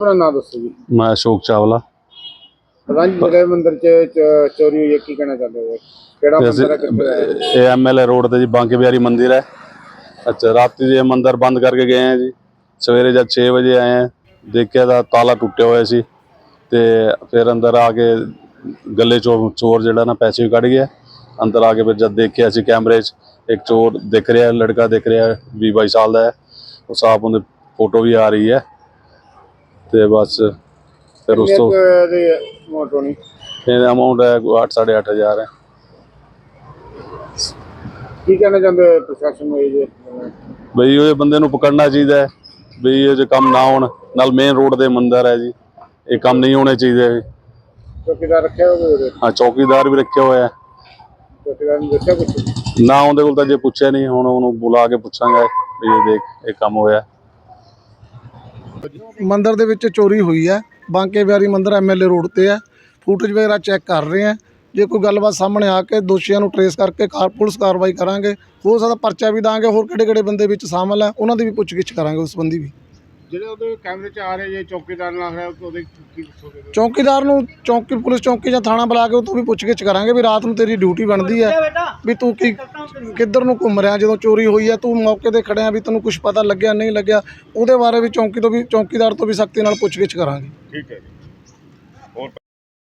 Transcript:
ਆਪਣਾ ਨਾਮ ਦੱਸੋ ਜੀ। ਮੈਂ ਅਸ਼ੋਕ ਚਾਵਲਾ। ਜੀ ਜਿਹੜੇ ਮੰਦਿਰ ਚ ਚ- ਚੋਰੀ ਹੋਈ ਹੈ ਕੀ ਕਹਿਣਾ ਚਾਹੁੰਦੇ ਹੋ? ਕਿਹੜਾ ਤੇ ਅਸੀਂ ਮੰਦਿਰ ਹੈ ਕਿੱਥੇ ਹੈ? ਇਹ ਐਮਐਲਏ ਰੋਡ ਤੇ ਜੀ ਬਾਂਕੇ ਬਿਹਾਰੀ ਮੰਦਿਰ ਹੈ। ਅੱਛਾ ਰਾਤੀ ਜੀ ਇਹ ਮੰਦਿਰ ਬੰਦ ਕਰਕੇ ਗਏ ਆ ਜੀ ਸਵੇਰੇ ਜਦ 6 ਵਜੇ ਆਏ ਆ ਦੇਖਿਆ ਤਾਂ ਤਾਲਾ ਟੁੱਟਿਆ ਹੋਇਆ ਸੀ ਤੇ ਫਿਰ ਅੰਦਰ ਆ ਕੇ ਗੱਲੇ ਚੋਂ ਚੋਰ ਜਿਹੜਾ ਨਾ ਪੈਸੇ ਵੀ ਕੱਢ ਗਿਆ। ਅੰਦਰ ਆ ਕੇ ਫਿਰ ਜਦ ਦੇਖਿਆ ਸੀ ਕੈਮਰੇ 'ਚ ਇੱਕ ਚੋਰ ਦਿਖ ਰਿਹਾ ਲੜਕਾ ਦਿਖ ਰਿਹਾ 20 22 ਸਾਲ ਦਾ ਹੈ। ਉਹ ਸਾਫ਼ ਉਹਦੀ ਫੋਟੋ ਵੀ ਆ ਰਹੀ ਹੈ। ਤੇ ਬਸ ਫਿਰ ਉਸ ਤੋਂ ਇਹਦਾ ਅਮਾਉਂਟ ਹੈ 8 ਹਜ਼ਾਰ ਹੈ। ਕੀ ਕਹਿਣਾ ਚਾਹੁੰਦੇ ਹੋ ਪ੍ਰਸ਼ਾਸਨ ਨੂੰ ਇਹ ਜੇ? ਬਈ ਉਹ ਬੰਦੇ ਨੂੰ ਪਕੜਨਾ ਚਾਹੀਦਾ ਹੈ ਬਈ ਇਹ ਜੇ ਕੰਮ ਨਾ ਹੋਣ ਨਾਲ ਮੇਨ ਰੋਡ ਦੇ ਮੰਦਰ ਹੈ ਜੀ ਇਹ ਕੰਮ ਨਹੀਂ ਹੋਣੇ ਚਾਹੀਦੇ। ਚੌਕੀਦਾਰ ਰੱਖਿਆ ਹੋਵੇ ਉਹਦੇ? ਹਾਂ ਚੌਕੀਦਾਰ ਵੀ ਰੱਖਿਆ ਹੋਇਆ ਹੈ। ਚੌਕੀਦਾਰ ਨੂੰ ਦੱਸਿਆ ਕੁਛ? ਨਾ ਉਹਦੇ ਕੋਲ ਤਾਂ ਜੇ ਪੁੱਛਿਆ ਨਹੀਂ ਹੁਣ ਉਹਨੂੰ ਬੁਲਾ ਕੇ ਪੁੱਛਾਂਗਾ ਵੀ ਇਹ ਦੇਖ ਇਹ ਕੰਮ ਹੋਇਆ। ਮੰਦਿਰ ਦੇ ਵਿੱਚ ਚੋਰੀ ਹੋਈ ਹੈ। ਬਾਂਕੇ ਬਿਹਾਰੀ ਮੰਦਿਰ ਐਮਐਲਏ ਰੋਡ ਤੇ ਹੈ। ਫੁਟੇਜ ਵਗੈਰਾ ਚੈੱਕ ਕਰ ਰਹੇ ਹੈ। ਜੇ ਕੋਈ ਗੱਲਬਾਤ ਸਾਹਮਣੇ ਆ ਕੇ ਦੋਸ਼ੀਆਂ ਨੂੰ ਟਰੇਸ ਕਰਕੇ ਕਾਰ ਪੁਲਿਸ ਕਾਰਵਾਈ ਕਰਾਂਗੇ। ਹੋ ਸਕਦਾ ਪਰਚਾ ਵੀ ਦਾਂਗੇ ਹੋਰ ਕਿਹੜੇ ਕਿਹੜੇ ਬੰਦੇ ਵਿੱਚ ਸ਼ਾਮਲ ਹੈ ਉਹਨਾਂ ਦੀ ਵੀ ਪੁੱਛਗਿੱਛ ਕਰਾਂਗੇ ਉਸ ਸੰਬੰਧੀ ਵੀ। ਜਿਹੜੇ ਉਹਦੇ ਕੈਮਰੇ 'ਚ ਆ ਰਹੇ ਜੇ ਚੌਕੀਦਾਰ ਨਾਲ ਹੈ ਉਹਦੇ ਕੀ ਦੱਸੋਗੇ ਚੌਕੀਦਾਰ ਨੂੰ ਚੌਕੀ ਪੁਲਿਸ ਚੌਕੀ ਜਾਂ ਥਾਣਾ ਬੁਲਾ ਕੇ ਉਹ ਤੋਂ ਵੀ ਪੁੱਛਗਿੱਛ ਕਰਾਂਗੇ ਵੀ ਰਾਤ ਨੂੰ ਤੇਰੀ ਡਿਊਟੀ ਬਣਦੀ ਹੈ। ਵੀ ਤੂੰ ਕੀ ਕਿੱਧਰ ਨੂੰ ਘੁੰਮ ਰਿਹਾ, ਜਦੋਂ ਚੋਰੀ ਹੋਈ ਹੈ ਤੂੰ ਮੌਕੇ ਤੇ ਖੜਿਆ ਵੀ ਤੈਨੂੰ ਕੁਝ ਪਤਾ ਲੱਗਿਆ, ਨਹੀਂ ਲੱਗਿਆ, ਉਹਦੇ ਬਾਰੇ ਵੀ ਚੌਂਕੀ ਤੋਂ ਵੀ, ਚੌਕੀਦਾਰ ਤੋਂ ਵੀ ਸਖਤੀ ਨਾਲ ਪੁੱਛਗਿੱਛ ਕਰਾਂਗੇ। ਠੀਕ ਹੈ ਜੀ।